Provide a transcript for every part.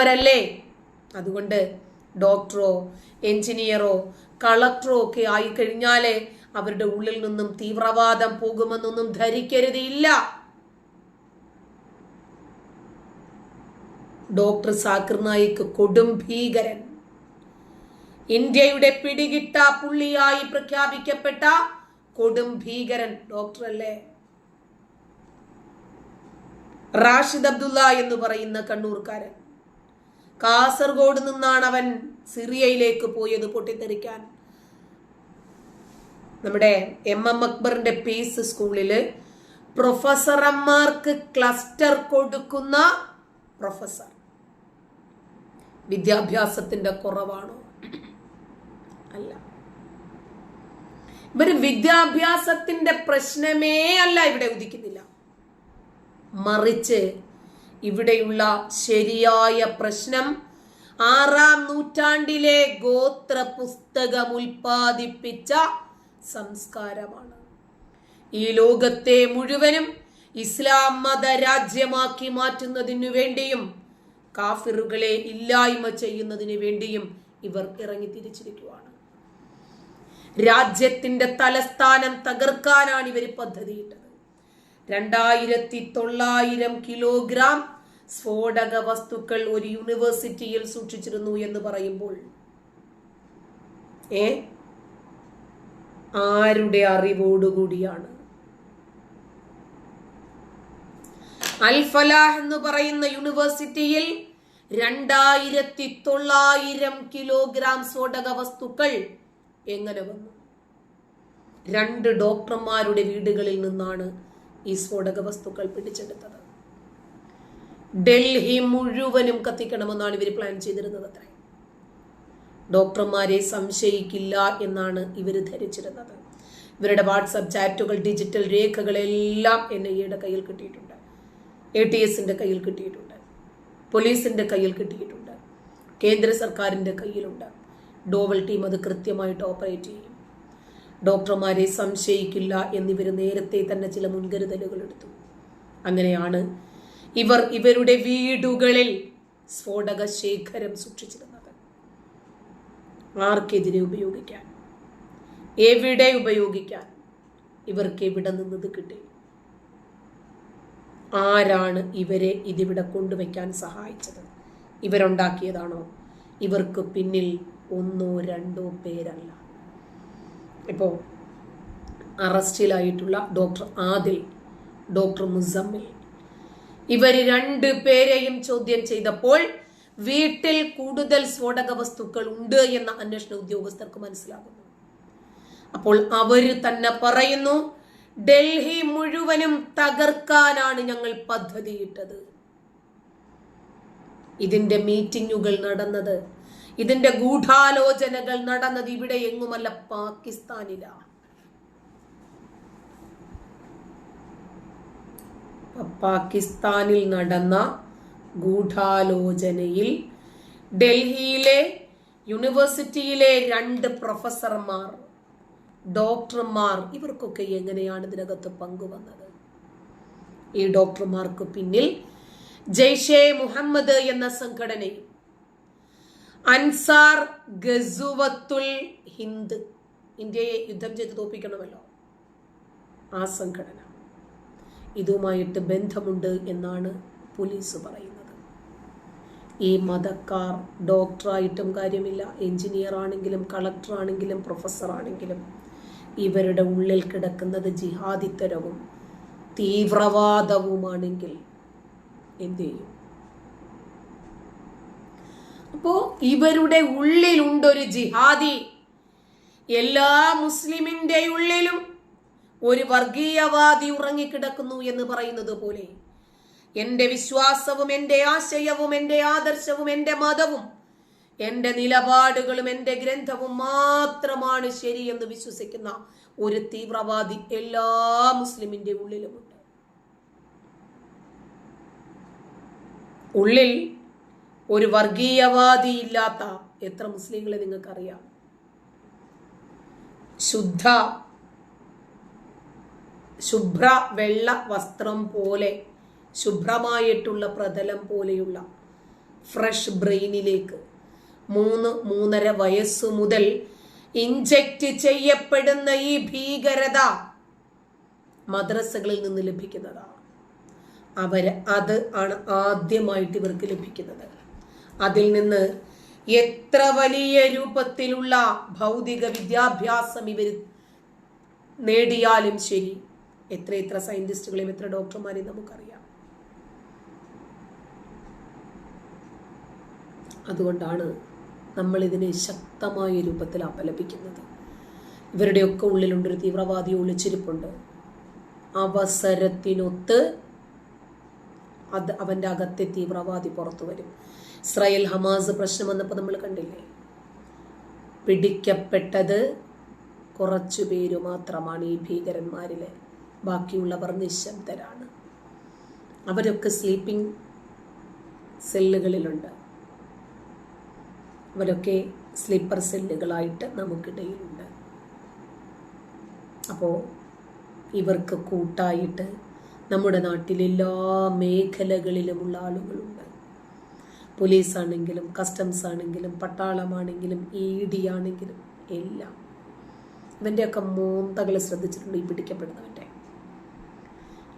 അവരല്ലേ? അതുകൊണ്ട് ഡോക്ടറോ എഞ്ചിനീയറോ കളക്ടറോ ഒക്കെ ആയി കഴിഞ്ഞാലേ അവരുടെ ഉള്ളിൽ നിന്നും തീവ്രവാദം പോകുമെന്നൊന്നും ധരിക്കരുത് ഇല്ല ഡോക്ടർ സാക്കിർ നായിക്ക് കൊടും ഭീകരൻ. ഇന്ത്യയുടെ പിടികിട്ട പുള്ളിയായി പ്രഖ്യാപിക്കപ്പെട്ട കൊടും ഭീകരൻ ഡോക്ടർ അല്ലേ റാഷിദ് അബ്ദുള്ള എന്ന് പറയുന്ന കണ്ണൂർക്കാരൻ. കാസർഗോഡ് നിന്നാണ് അവൻ സിറിയയിലേക്ക് പോയത് പൊട്ടിത്തെറിക്കാൻ. നമ്മുടെ എം എം അക്ബറിന്റെ പീസ് സ്കൂളിൽ പ്രൊഫസർമാർക്ക് ക്ലസ്റ്റർ കൊടുക്കുന്ന പ്രൊഫസർ. വിദ്യാഭ്യാസത്തിന്റെ കുറവാണോ? അല്ല. ഇവർ വിദ്യാഭ്യാസത്തിന്റെ പ്രശ്നമേ അല്ല ഇവിടെ ഉദിക്കുന്നില്ല. മറിച്ച് ഇവിടെയുള്ള ശരിയായ പ്രശ്നം ആറാം നൂറ്റാണ്ടിലെ ഗോത്ര പുസ്തകം ഉൽപ്പാദിപ്പിച്ച സംസ്കാരമാണ്. ഈ ലോകത്തെ മുഴുവനും ഇസ്ലാം മത രാജ്യമാക്കി മാറ്റുന്നതിനു വേണ്ടിയും കാഫിറുകളെ ഇല്ലായ്മ ചെയ്യുന്നതിന് വേണ്ടിയും ഇവർ ഇറങ്ങി തിരിച്ചിരിക്കുകയാണ് രാജ്യത്തിന്റെ തലസ്ഥാനം തകർക്കാനാണ് ഇവർ പദ്ധതിയിട്ടത്. രണ്ടായിരത്തി തൊള്ളായിരം കിലോഗ്രാം സ്ഫോടക വസ്തുക്കൾ ഒരു യൂണിവേഴ്സിറ്റിയിൽ സൂക്ഷിച്ചിരുന്നു എന്ന് പറയുമ്പോൾ ഏ? ആരുടെ അറിവോടുകൂടിയാണ്? അൽഫലാഹ് എന്ന് പറയുന്ന യൂണിവേഴ്സിറ്റിയിൽ രണ്ടായിരത്തി തൊള്ളായിരം കിലോഗ്രാം സ്ഫോടക വസ്തുക്കൾ എങ്ങനെ വന്നു? രണ്ട് ഡോക്ടർമാരുടെ വീടുകളിൽ നിന്നാണ് ഈ സ്ഫോടക വസ്തുക്കൾ പിടിച്ചെടുത്തത്. ഡൽഹി മുഴുവനും കത്തിക്കണമെന്നാണ് ഇവർ പ്ലാൻ ചെയ്തിരുന്നത് അത്രേ. ഡോക്ടർമാരെ സംശയിക്കില്ല എന്നാണ് ഇവർ ധരിച്ചിരുന്നത്. ഇവരുടെ വാട്സപ്പ് ചാറ്റുകൾ ഡിജിറ്റൽ രേഖകളെല്ലാം എൻ ഐ എയുടെ കയ്യിൽ കിട്ടിയിട്ടുണ്ട്. എ ടി എസിന്റെ കയ്യിൽ കിട്ടിയിട്ടുണ്ട്. പോലീസിന്റെ കയ്യിൽ കിട്ടിയിട്ടുണ്ട്. കേന്ദ്ര സർക്കാരിന്റെ കയ്യിലുണ്ട്. ഡോവൽ ടീം അത് കൃത്യമായിട്ട് ഓപ്പറേറ്റ് ചെയ്യും. ഡോക്ടർമാരെ സംശയിക്കില്ല എന്നിവർ നേരത്തെ തന്നെ ചില മുൻകരുതലുകൾ എടുത്തു. അങ്ങനെയാണ് ഇവർ ഇവരുടെ വീടുകളിൽ സ്ഫോടക ശേഖരം സൂക്ഷിച്ചിരുന്നത്. ആർക്കെതിരെ ഉപയോഗിക്കാൻ? എവിടെ ഉപയോഗിക്കാൻ? ഇവർക്ക് എവിടെ നിന്നത് കിട്ടി? ആരാണ് ഇവരെ ഇതിവിടെ കൊണ്ടുവയ്ക്കാൻ സഹായിച്ചത്? ഇവരുണ്ടാക്കിയതാണോ? ഇവർക്ക് പിന്നിൽ ഒന്നോ രണ്ടോ പേരല്ല. ഇപ്പോൾ അറസ്റ്റിലായിട്ടുള്ള ഡോക്ടർ ആദിൽ ഡോക്ടർ മുസമ്മിൽ. ഇവർ രണ്ട് പേരെയും ചോദ്യം ചെയ്തപ്പോൾ വീട്ടിൽ കൂടുതൽ സ്ഫോടക വസ്തുക്കൾ ഉണ്ട് എന്ന അന്വേഷണ ഉദ്യോഗസ്ഥർക്ക് മനസ്സിലാകുന്നു. അപ്പോൾ അവർ തന്നെ പറയുന്നു ഡൽഹി മുഴുവനും തകർക്കാനാണ് ഞങ്ങൾ പദ്ധതിയിട്ടത്. ഇതിന്റെ മീറ്റിങ്ങുകൾ നടന്നത് ഇതിന്റെ ഗൂഢാലോചനകൾ നടന്നത് ഇവിടെ എങ്ങുമല്ല പാകിസ്ഥാനിലാണ് പാകിസ്ഥാനിൽ നടന്ന ഗൂഢാലോചനയിൽ ഡൽഹിയിലെ യൂണിവേഴ്സിറ്റിയിലെ രണ്ട് പ്രൊഫസർമാർ ഡോക്ടർമാർ ഇവർക്കൊക്കെ എങ്ങനെയാണ് ഇതിനകത്ത് പങ്കുവന്നത്? ഈ ഡോക്ടർമാർക്ക് പിന്നിൽ ജയ്ഷെ മുഹമ്മദ് എന്ന സംഘടനയും അൻസാർ ഗസുവത്തുൽ ഹിന്ദ്. ഇന്ത്യയെ യുദ്ധം ചെയ്ത് തോപ്പിക്കണമല്ലോ ആ സംഘടന. ഇതുമായിട്ട് ബന്ധമുണ്ട് എന്നാണ് പോലീസ് പറയുന്നത്. ഈ മതക്കാർ ഡോക്ടറായിട്ടും കാര്യമില്ല. എഞ്ചിനീയർ ആണെങ്കിലും കളക്ടർ ആണെങ്കിലും പ്രൊഫസർ ആണെങ്കിലും ഇവരുടെ ഉള്ളിൽ കിടക്കുന്നത് ജിഹാദിത്തരവും തീവ്രവാദവുമാണെങ്കിൽ എന്തു ചെയ്യും? അപ്പോ ഇവരുടെ ഉള്ളിലുണ്ടൊരു ജിഹാദി. എല്ലാ മുസ്ലിമിന്റെ ഉള്ളിലും ഒരു വർഗീയവാദി ഉറങ്ങിക്കിടക്കുന്നു എന്ന് പറയുന്നത് പോലെ എന്റെ വിശ്വാസവും എന്റെ ആശയവും എന്റെ ആദർശവും എന്റെ മതവും എന്റെ നിലപാടുകളും എന്റെ ഗ്രന്ഥവും മാത്രമാണ് ശരിയെന്ന് വിശ്വസിക്കുന്ന ഒരു തീവ്രവാദി എല്ലാ മുസ്ലിമിന്റെ ഉള്ളിലുമുണ്ട്. ഉള്ളിൽ ഒരു വർഗീയവാദി ഇല്ലാത്ത എത്ര മുസ്ലിങ്ങളെ നിങ്ങൾക്കറിയാം? ശുദ്ധ ശുഭ്ര വെള്ള വസ്ത്രം പോലെ ശുഭ്രമായിട്ടുള്ള പ്രതലം പോലെയുള്ള ഫ്രഷ് ബ്രെയിനിലേക്ക് മൂന്ന് മൂന്നര വയസ്സ് മുതൽ ഇഞ്ചക്ട് ചെയ്യപ്പെടുന്ന ഈ ഭീകരത മദ്രസകളിൽ നിന്ന് ലഭിക്കുന്നതാണ്. അവർ അത് ആണ് ആദ്യമായിട്ട് ഇവർക്ക് ലഭിക്കുന്നത്. അതിൽ നിന്ന് എത്ര വലിയ രൂപത്തിലുള്ള ഭൗതിക വിദ്യാഭ്യാസം ഇവർ നേടിയാലും ശരി. എത്ര എത്ര സയന്റിസ്റ്റുകളെയും എത്ര ഡോക്ടർമാരെയും നമുക്കറിയാം. അതുകൊണ്ടാണ് നമ്മൾ ഇതിനെ ശക്തമായ രൂപത്തിൽ അപലപിക്കുന്നത്. ഇവരുടെയൊക്കെ ഉള്ളിലുണ്ടൊരു തീവ്രവാദി ഒളിച്ചിരിപ്പുണ്ട്. അവസരത്തിനൊത്ത് അത് അവന്റെ അകത്തെ തീവ്രവാദി പുറത്തു വരും. ഇസ്രായേൽ ഹമാസ് പ്രശ്നം വന്നപ്പോൾ നമ്മൾ കണ്ടില്ലേ? പിടിക്കപ്പെട്ടത് കുറച്ചു പേര് മാത്രമാണ് ഈ ഭീകരന്മാരിലെ. ബാക്കിയുള്ളവർ നിശബ്ദരാണ്. അവരൊക്കെ സ്ലീപ്പിംഗ് സെല്ലുകളിലുണ്ട് അവരൊക്കെ സ്ലീപ്പർ സെല്ലുകളായിട്ട് നമുക്കിടയിലുണ്ട്. അപ്പോൾ ഇവർക്ക് കൂട്ടായിട്ട് നമ്മുടെ നാട്ടിലെല്ലാ മേഖലകളിലുമുള്ള ആളുകളുണ്ട്. പോലീസ് ആണെങ്കിലും കസ്റ്റംസ് ആണെങ്കിലും പട്ടാളമാണെങ്കിലും ഇ ഡി ആണെങ്കിലും എല്ലാം. ഇവന്റെയൊക്കെ മോന്തകൾ ശ്രദ്ധിച്ചിട്ടുണ്ട് ഈ പിടിക്കപ്പെടുന്നവന്റെ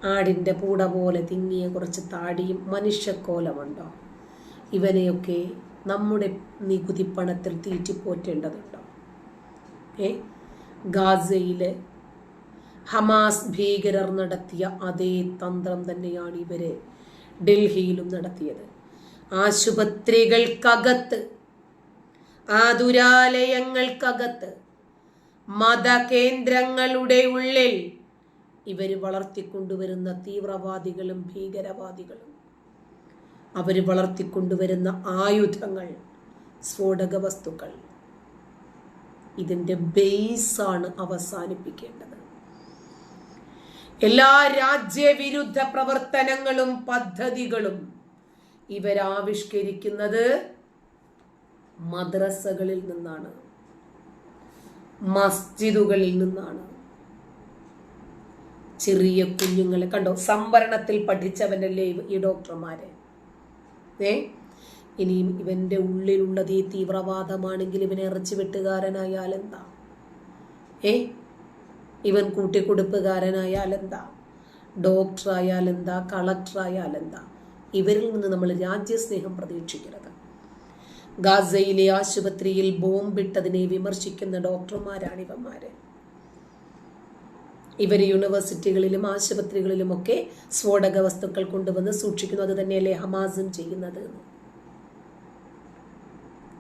ആടിന്റെ പൂട പോലെ തിങ്ങിയ കുറച്ച് താടിയും മനുഷ്യക്കോലമുണ്ടോ? ഇവനെയൊക്കെ നമ്മുടെ നികുതി പണത്തിൽ തീറ്റിപ്പോറ്റേണ്ടതുണ്ടോ ഏ? ഗാസയിലെ ഹമാസ് ഭീകരർ നടത്തിയ അതേ തന്ത്രം തന്നെയാണ് ഇവരെ ഡൽഹിയിലും നടത്തിയത്. ആശുപത്രികൾക്കകത്ത് ആതുരാലയങ്ങൾക്കകത്ത് മതകേന്ദ്രങ്ങളുടെ ഉള്ളിൽ ഇവർ വളർത്തിക്കൊണ്ടുവരുന്ന തീവ്രവാദികളും ഭീകരവാദികളും. അവർ വളർത്തിക്കൊണ്ടുവരുന്ന ആയുധങ്ങൾ സ്ഫോടക വസ്തുക്കൾ ഇതിന്റെ ബേസാണ് അവസാനിപ്പിക്കേണ്ടത്. എല്ലാ രാജ്യവിരുദ്ധ പ്രവർത്തനങ്ങളും പദ്ധതികളും ഇവരാവിഷ്കരിക്കുന്നത് മദ്രസകളിൽ നിന്നാണ്. മസ്ജിദുകളിൽ നിന്നാണ്. ചെറിയ കുഞ്ഞുങ്ങളെ കണ്ടോ? സംവരണത്തിൽ പഠിച്ചവനല്ലേ ഈ ഡോക്ടർമാരെ? ഏ? ഇനിയും ഇവന്റെ ഉള്ളിലുള്ളത് ഈ തീവ്രവാദമാണെങ്കിൽ ഇവനെ ഇറച്ചി വെട്ടുകാരനായാൽ എന്താ? ഏ? ഇവൻ കൂട്ടിക്കൊടുപ്പുകാരനായാൽ എന്താ? ഡോക്ടറായാൽ എന്താ? കളക്ടറായാൽ എന്താ? ഇവരിൽ നിന്ന് നമ്മൾ രാജ്യസ്നേഹം പ്രതീക്ഷിക്കരുത്. ഗാസയിലെ ആശുപത്രിയിൽ ബോംബിട്ടതിനെ വിമർശിക്കുന്ന ഡോക്ടർമാരാണ് ഇവന്മാര് ഇവർ യൂണിവേഴ്സിറ്റികളിലും ആശുപത്രികളിലുമൊക്കെ സ്ഫോടക വസ്തുക്കൾ കൊണ്ടുവന്ന് സൂക്ഷിക്കുന്നു. അത് തന്നെയല്ലേ ഹമാസും ചെയ്യുന്നത്.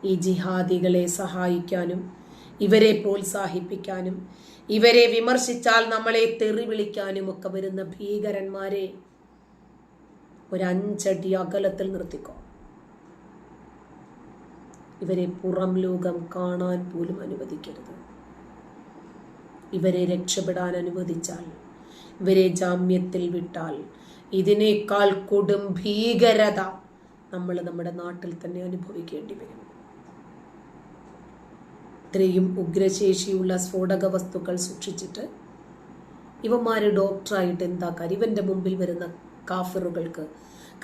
ഈ ജിഹാദികളെ സഹായിക്കാനും ഇവരെ പ്രോത്സാഹിപ്പിക്കാനും ഇവരെ വിമർശിച്ചാൽ നമ്മളെ തെറി വിളിക്കാനും ഒക്കെ വരുന്ന ഭീകരന്മാരെ ഒരു അഞ്ചടി അകലത്തിൽ നിർത്തിക്കോ. ഇവരെ പുറം ലോകം കാണാൻ പോലും അനുവദിക്കരുത്. ഇവരെ രക്ഷപ്പെടാൻ അനുവദിച്ചാൽ ഇവരെ ജാമ്യത്തിൽ വിട്ടാൽ ഇതിനേക്കാൾ കൊടും ഭീകരത നമ്മൾ നമ്മുടെ നാട്ടിൽ തന്നെ അനുഭവിക്കേണ്ടി വരും. ഇത്രയും ഉഗ്രശേഷിയുള്ള സ്ഫോടക വസ്തുക്കൾ സൂക്ഷിച്ചിട്ട് ഇവന്മാര് ഡോക്ടറായിട്ട് എന്താ കാര്യം? ഇവന്റെ മുമ്പിൽ വരുന്ന കാഫറുകൾക്ക്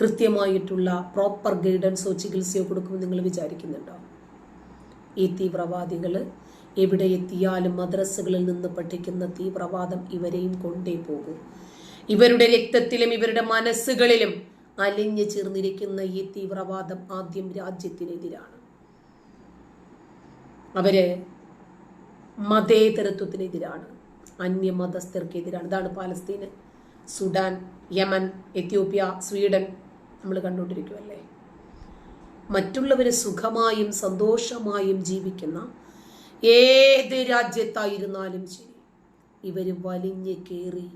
കൃത്യമായിട്ടുള്ള പ്രോപ്പർ ഗൈഡൻസോ ചികിത്സയോ കൊടുക്കുമെന്ന് നിങ്ങൾ വിചാരിക്കുന്നുണ്ടോ? ഈ തീവ്രവാദികൾ എവിടെ എത്തിയാലും മദ്രസകളിൽ നിന്ന് പഠിക്കുന്ന തീവ്രവാദം ഇവരെയും കൊണ്ടേ പോകും. ഇവരുടെ രക്തത്തിലും ഇവരുടെ മനസ്സുകളിലും അലിഞ്ഞു ചേർന്നിരിക്കുന്ന ഈ തീവ്രവാദം ആദ്യം രാജ്യത്തിനെതിരാണ്. അവർ മതേതരത്വത്തിനെതിരാണ്. അന്യമതസ്ഥർക്കെതിരാണ്. ഇതാണ് പാലസ്തീന് സുഡാൻ യമൻ എത്യോപ്യ സ്വീഡൻ നമ്മൾ കണ്ടുകൊണ്ടിരിക്കുമല്ലേ മറ്റുള്ളവരെ സുഖമായും സന്തോഷമായും ജീവിക്കുന്ന ഏത് രാജ്യത്തായിരുന്നാലും ശരി ഇവർ വലിഞ്ഞ് കയറി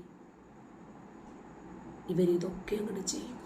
ഇവരിതൊക്കെ അങ്ങോട്ട് ചെയ്യും.